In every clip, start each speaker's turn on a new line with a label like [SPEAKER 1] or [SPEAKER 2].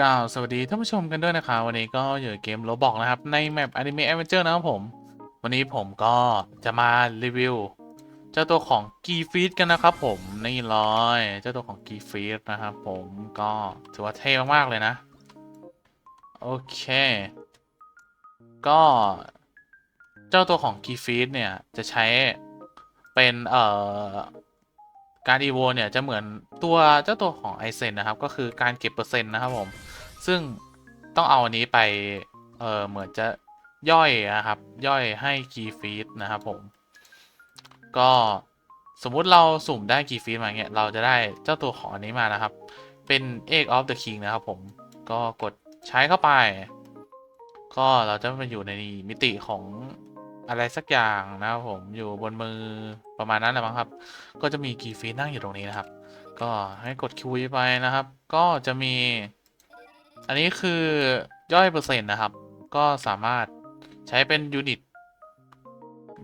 [SPEAKER 1] กล่าวสวัสดีท่านผู้ชมกันด้วยนะครับวันนี้ก็อยู่เกมโรบอกนะครับ ในแมป Anime Adventure นะครับผม วันนี้ผมก็จะมารีวิวเจ้าตัวของกีฟีดกันนะครับผมนี่เลยเจ้าตัวของกีฟีดนะครับผมก็ถือว่าเท่มากๆเลยนะ โอเค ก็เจ้าตัวของกีฟีดเนี่ยจะใช้เป็นเอ่อ การอีโวเนี่ยจะเหมือนตัวเจ้าตัวของไอเซนนะครับ ก็คือการเก็บเปอร์เซ็นต์นะครับผม ซึ่งต้องเอาอันนี้ไป เออเหมือนจะย่อยนะครับ ย่อยให้คีย์ฟีดนะครับผม ก็สมมุติเราสุ่มได้คีย์ฟีดมาเงี้ย เราจะได้เจ้าตัวของอันนี้มานะครับ เป็น Egg of the King นะครับผม ก็กดใช้เข้าไป ก็เราจะมาอยู่ในมิติของอะไรสักอย่างนะครับผม อยู่บนมือ ประมาณนั้นแหละมั้งครับ ก็จะมีกีฟีนั่งอยู่ตรงนี้นะครับ ก็ให้กดคิวไปนะครับ ก็จะมี อันนี้คือย่อยเปอร์เซ็นต์นะครับ ก็สามารถใช้เป็นยูนิต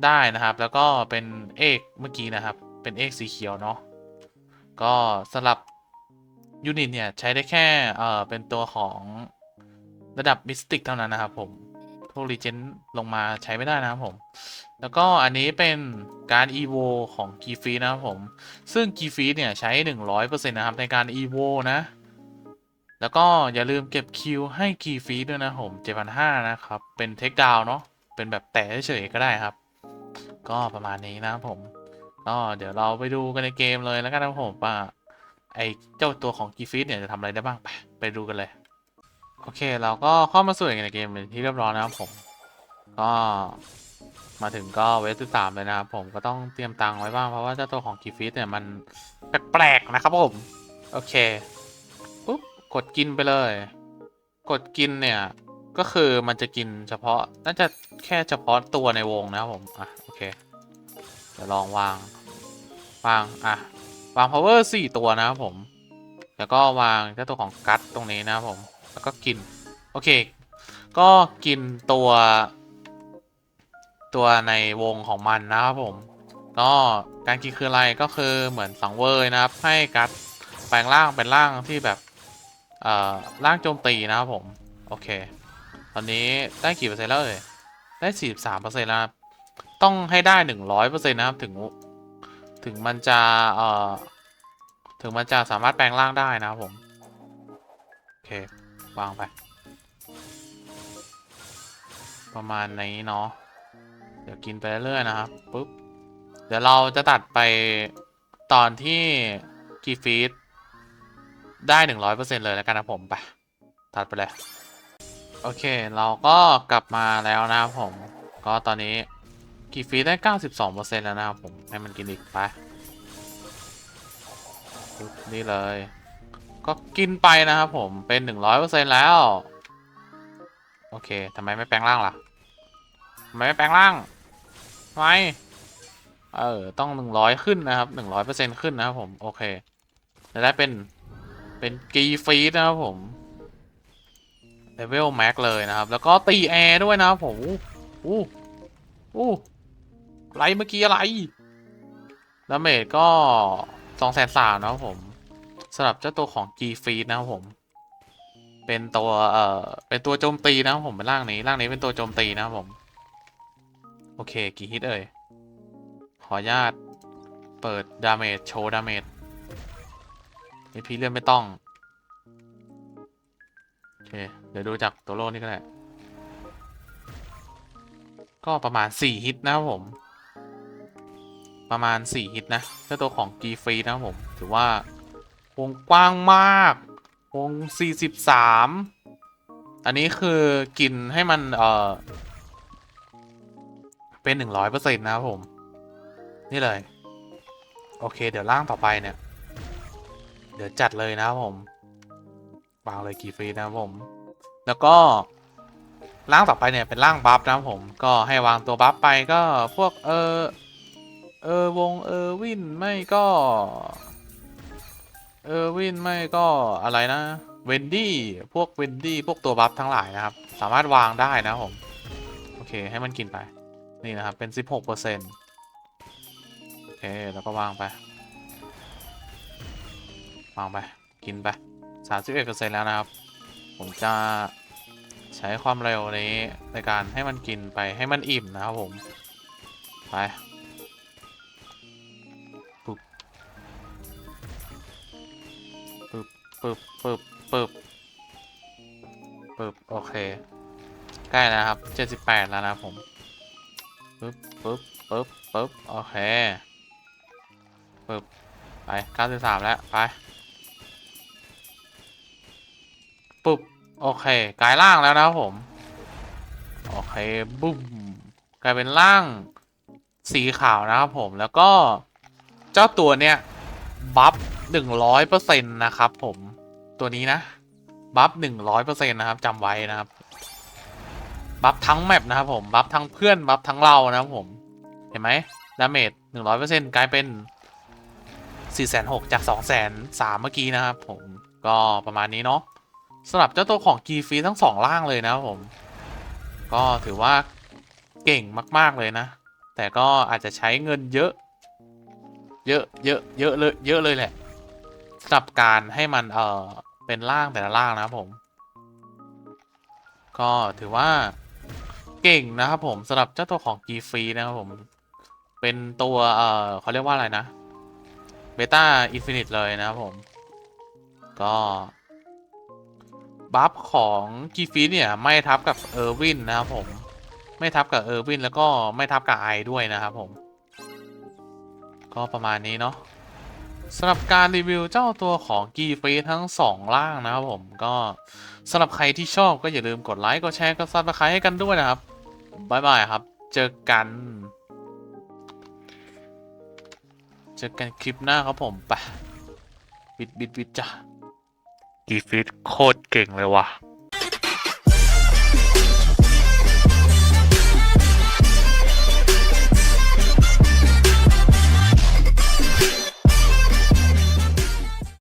[SPEAKER 1] ได้นะครับ แล้วก็เป็นเอกเมื่อกี้นะครับ เป็นเอกสีเขียวเนาะ ก็สำหรับยูนิตเนี่ยใช้ได้แค่เออเป็นตัวของระดับมิสติกเท่านั้นนะครับผม พวกรีเจนลงมาใช้ไม่ได้นะครับผม แล้วก็อันนี้เป็นการ EVO ของ k e y f e e นะครับผม ซึ่ง k e y f e e เนี่ยใช้ 100%นะครับในการ EVO นะ แล้วก็อย่าลืมเก็บคิวให้ k e y f e e ด้วยนะผม7,500นะครับ เป็นเทคดาวเนาะ เป็นแบบแตะเฉยๆก็ได้ครับ ก็ประมาณนี้นะครับผม ก็เดี๋ยวเราไปดูกันในเกมเลยแล้วกันนะครับผมว่าไอเจ้าตัวของ k e y f e e เนี่ยจะทำอะไรได้บ้างไป ไปดูกันเลย โอเคเราก็เข้ามาสู่ในเกมเป็นที่เรียบร้อยนะครับผม ก็มาถึงก็เวฟที่สามเลยนะครับผมก็ต้องเตรียมตังค์ไว้บ้างเพราะว่าเจ้าตัวของกีฟิตเนี่ยมันแปลกๆนะครับผม โอเคปุ๊บกดกินไปเลย กดกินเนี่ย ก็คือมันจะกินเฉพาะน่าจะแค่เฉพาะตัวในวงนะครับผมอะโอเคเดี๋ยวลองวางวางอะวาง power สี่ตัวนะครับผม แล้วก็วางเจ้าตัวของกัตตรงนี้นะครับผม แล้วก็กิน โอเค ก็กินตัว ตัวในวงของมันนะครับผม ก็การกินคืออะไรก็คือเหมือนสังเวยนะครับ ให้กัดแปลงร่างเป็นร่างที่แบบ เอ่อร่างโจมตีนะครับผม โอเค ตอนนี้ได้กี่เปอร์เซ็นต์แล้วเอ่ย ได้สี่สามเปอร์เซ็นต์แล้วครับต้องให้ได้หนึ่งร้อยเปอร์เซ็นต์นะครับถึง ถึงมันจะ เอ่อ ถึงมันจะสามารถแปลงร่างได้นะครับผม โอเค วางไป ประมาณนี้เนาะ เดี๋ยวกินไปเรื่อยนะครับ ปุ๊บ เดี๋ยวเราจะตัดไปตอนที่กีฟีดได้หนึ่งร้อยเปอร์เซ็นต์เลยแล้วกันนะผมไป ตัดไปเลย โอเค เราก็กลับมาแล้วนะครับผม ก็ตอนนี้กีฟีดได้เก้าสิบสองเปอร์เซ็นต์แล้วนะครับผม ให้มันกินอีกไปปุ๊บนี่เลย ก็กินไปนะครับผมเป็นหนึ่งร้อยเปอร์เซ็นต์แล้ว โอเคทำไมไม่แปลงร่างล่ะทำไมไม่แปลงร่างทำไมเออต้องหนึ่งร้อยขึ้นนะครับหนึ่งร้อยเปอร์เซ็นต์ขึ้นนะครับผมโอเคจะได้เป็นเป็นกีฟีดนะครับผมเลเวลแม็กเลยนะครับ แล้วก็ตีแอร์ด้วยนะครับผมอู้อู้ไรเมื่อกี้อะไรดาเมจก็สองแสนสามนะครับผม สำหรับเจ้าตัวของกีฟีดนะครับผม เป็นตัวเอ่อเป็นตัวโจมตีนะครับผมเป็นร่างนี้ร่างนี้เป็นตัวโจมตีนะครับผม โอเคกี่ฮิตเอ่ยขออนุญาตเปิดดาเมจโชว์ดาเมจนี่พี่เลื่อนไม่ต้อง โอเค เดี๋ยวดูจากตัวโลนี่ก็ได้ก็ประมาณ 4 ฮิตนะครับผม ประมาณ 4 ฮิตนะเจ้าตัวของกีฟรีนะครับผม ถือว่า วงกว้างมาก วง 43 อันนี้คือกินให้มัน เออเป็น 100%นะครับผม นี่เลย โอเค เดี๋ยวร่างต่อไปเนี่ย เดี๋ยวจัดเลยนะครับผมวางเลยกี่ฟรีนะครับผม แล้วก็ร่างต่อไปเนี่ยเป็นร่างบัฟนะครับผม ก็ให้วางตัวบัฟไปก็พวกเออเออวงเออวินไม่ก็ เออวินไม่ก็อะไรนะเวนดี้พวกเวนดี้พวกตัวบัฟทั้งหลายนะครับ สามารถวางได้นะผม โอเคให้มันกินไป นี่นะครับ เป็น 16%โอเค แล้วก็วางไป วางไป กินไป 31%แล้วนะครับ ผมจะใช้ความเร็วนี้ในการให้มันกินไปให้มันอิ่มนะครับผม ไป ปึ๊บปึ๊บปึ๊บปึ๊บโอเค ใกล้แล้วครับ78แล้วนะผมปึ๊บปึ๊บปึ๊บปึ๊บโอเคปึ๊บไป93แล้ว ไปปึ๊บโอเคกลายร่างแล้วนะครับผม โอเคบุ้มกลายเป็นร่างสีขาวนะครับผมแล้วก็เจ้าตัวเนี้ยบัฟหนึ่งร้อยเปอร์เซ็นต์นะครับผม ตัวนี้นะ บัฟหนึ่งร้อยเปอร์เซ็นต์นะครับจำไว้นะครับ บัฟทั้งแมปนะครับผม บัฟทั้งเพื่อน บัฟทั้งเรานะครับผม เห็นไหมดาเมจหนึ่งร้อยเปอร์เซ็นต์กลายเป็นสี่แสนหกจากสองแสนสามเมื่อกี้นะครับผม ก็ประมาณนี้เนาะสำหรับเจ้าตัวของกีฟีทั้งสองล่างเลยนะครับผม ก็ถือว่าเก่งมากๆเลยนะ แต่ก็อาจจะใช้เงินเยอะ เยอะเยอะเยอะเลยเยอะเลยแหละสำหรับการให้มันเอ่อ เป็นร่างแต่ละร่างนะครับผม ก็ถือว่าเก่งนะครับผมสำหรับเจ้าตัวของ G ฟรีนะครับผม เป็นตัว เออเขาเรียกว่าอะไรนะเบต้าอินฟินิตเลยนะครับผม ก็บัฟของกีฟีเนี่ย ไม่ทับกับเออร์วินนะครับผม ไม่ทับกับเออร์วินแล้วก็ไม่ทับกับไอด้วยนะครับผม ก็ประมาณนี้เนาะ สำหรับการรีวิวเจ้าตัวของกีฟีทั้ง 2 ล่างนะครับผมก็สำหรับใครที่ชอบก็อย่าลืมกดไลค์กดแชร์กดซับสไครต์ให้กันด้วยนะครับบายบายครับ เจอกัน เจอกันคลิปหน้าครับผมไปบิดบิดบิดจ้ะกีฟีโคตรเก่งเลยว่ะ